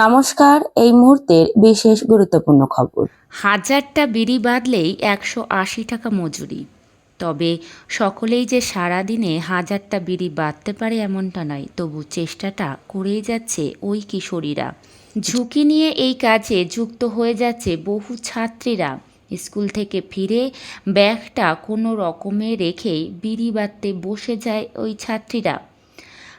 নমস্কার, এই মুহূর্তের বিশেষ গুরুত্বপূর্ণ খবর। হাজারটা বিড়ি বাঁধলেই একশো আশি টাকা মজুরি। তবে সকলেই যে সারাদিনে হাজারটা বিড়ি বাঁধতে পারে এমনটা নয়, তবু চেষ্টাটা করেই যাচ্ছে ওই কিশোরীরা। ঝুঁকি নিয়ে এই কাজে যুক্ত হয়ে যাচ্ছে বহু ছাত্রীরা। স্কুল থেকে ফিরে ব্যাগটা কোনো রকমে রেখেই বিড়ি বাঁধতে বসে যায় ওই ছাত্রীরা।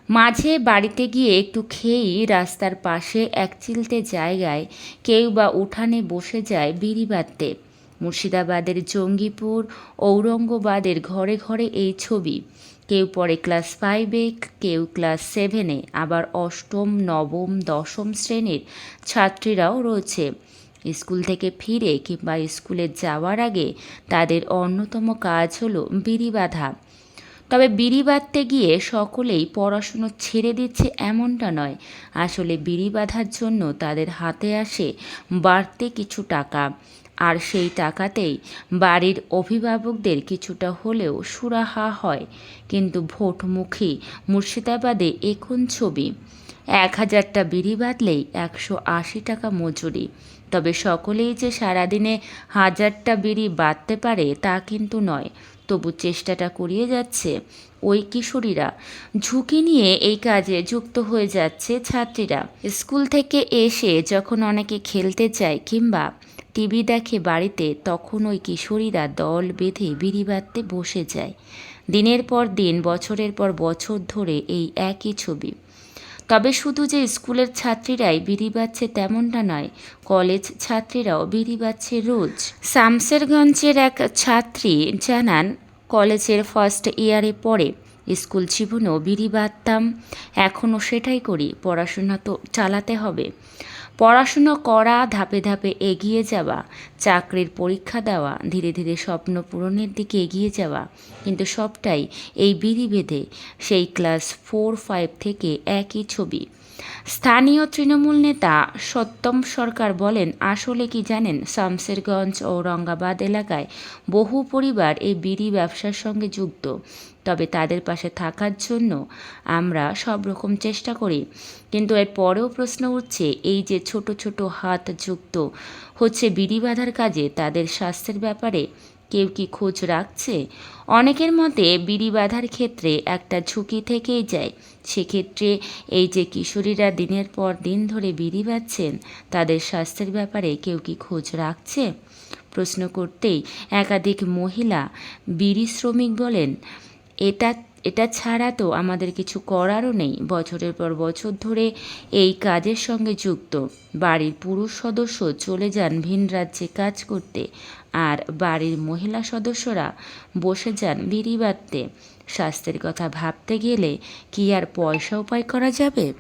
মাঝে বাড়িতে গিয়ে একটু খেয়েই রাস্তার পাশে এক চিলতে জায়গায় কেউ বা উঠানে বসে যায় বিড়ি বাঁধতে। মুর্শিদাবাদের জঙ্গিপুর, ঔরঙ্গবাদের ঘরে ঘরে এই ছবি। কেউ পড়ে ক্লাস ফাইভে কেউ ক্লাস সেভেনে আবার অষ্টম, নবম, দশম শ্রেণির ছাত্রীরাও রয়েছে। স্কুল থেকে ফিরে কিংবা স্কুলে যাওয়ার আগে তাদের অন্যতম কাজ হলো বিড়ি বাঁধা। তবে বিড়ি বাঁধতে গিয়ে সকলেই পড়াশুনো ছেড়ে দিচ্ছে এমনটা নয়। আসলে বিড়ি বাঁধার জন্য তাদের হাতে আসে বাড়তে কিছু টাকা। আর সেই টাকাতেই বাড়ির অভিভাবকদের কিছুটা হলেও সুরাহা হয়। কিন্তু ভোটমুখী মুর্শিদাবাদে এখন ছবি। এক হাজারটা বিড়ি বাঁধলেই একশো আশি টাকা মজুরি। তবে সকলেই যে সারাদিনে হাজারটা বিড়ি বাঁধতে পারে তা কিন্তু নয়। তবু চেষ্টাটা করিয়ে যাচ্ছে ওই কিশোরীরা। ঝুঁকি নিয়ে এই কাজে যুক্ত হয়ে যাচ্ছে ছাত্রীরা। স্কুল থেকে এসে যখন অনেকে খেলতে চায় কিংবা টিভি দেখে বাড়িতে, তখন ওই কিশোরীরা দল বেঁধে বিড়ি বাঁধতে বসে যায়। দিনের পর দিন, বছরের পর বছর ধরে এই একই ছবি। তবে শুধু যে স্কুলের ছাত্রীরাই বিড়ি বাচ্ছে তেমনটা নয়, কলেজ ছাত্রীরাও বিড়ি বাচ্ছে রোজ। শামসেরগঞ্জের এক ছাত্রী জানান, কলেজের ফার্স্ট ইয়ারে পড়ে, স্কুল জীবনেও বিড়ি বাঁধতাম এখনও সেটাই করি, পড়াশোনা তো চালাতে হবে। পড়াশুনো করা, ধাপে ধাপে এগিয়ে যাওয়া, চাকরির পরীক্ষা দেওয়া, ধীরে ধীরে স্বপ্ন পূরণের দিকে এগিয়ে যাওয়া। কিন্তু সবটাই এই বিধিভেদে সেই ক্লাস ফোর, ফাইভ থেকে একই ছবি। স্থানীয় তৃণমূল নেতা সত্যম সরকার বলেন, আসলে কি জানেন, শামসেরগঞ্জ ও রঙ্গাবাদ এলাকায় বহু পরিবার এই বিড়ি ব্যবসার সঙ্গে যুক্ত। তবে তাদের পাশে থাকার জন্য আমরা সব রকম চেষ্টা করি। কিন্তু এর পরেও প্রশ্ন উঠছে, এই যে ছোট ছোট হাত যুক্ত হচ্ছে বিড়ি বাঁধার কাজে, তাদের স্বাস্থ্যের ব্যাপারে কেউ কি খোঁজ রাখছে? অনেকের মতে বিড়ি বাঁধার ক্ষেত্রে একটা ঝুঁকি থেকেই যায়। সেক্ষেত্রে এই যে কিশোরীরা দিনের পর দিন ধরে বিড়ি বাঁধছেন, তাদের স্বাস্থ্যের ব্যাপারে কেউ কি খোঁজ রাখছে? প্রশ্ন করতেই একাধিক মহিলা বিড়ি শ্রমিক বলেন, এটা এটা ছাড়া তো আমাদের কিছু করারও নেই। বছরের পর বছর ধরে এই কাজের সঙ্গে যুক্ত। বাড়ির পুরুষ সদস্য চলে যান ভিন রাজ্যে কাজ করতে আর বাড়ির মহিলা সদস্যরা বসে যান বিড়ি বাঁধতে। স্বাস্থ্যের কথা ভাবতে গেলে কি আর পয়সা উপায় করা যাবে?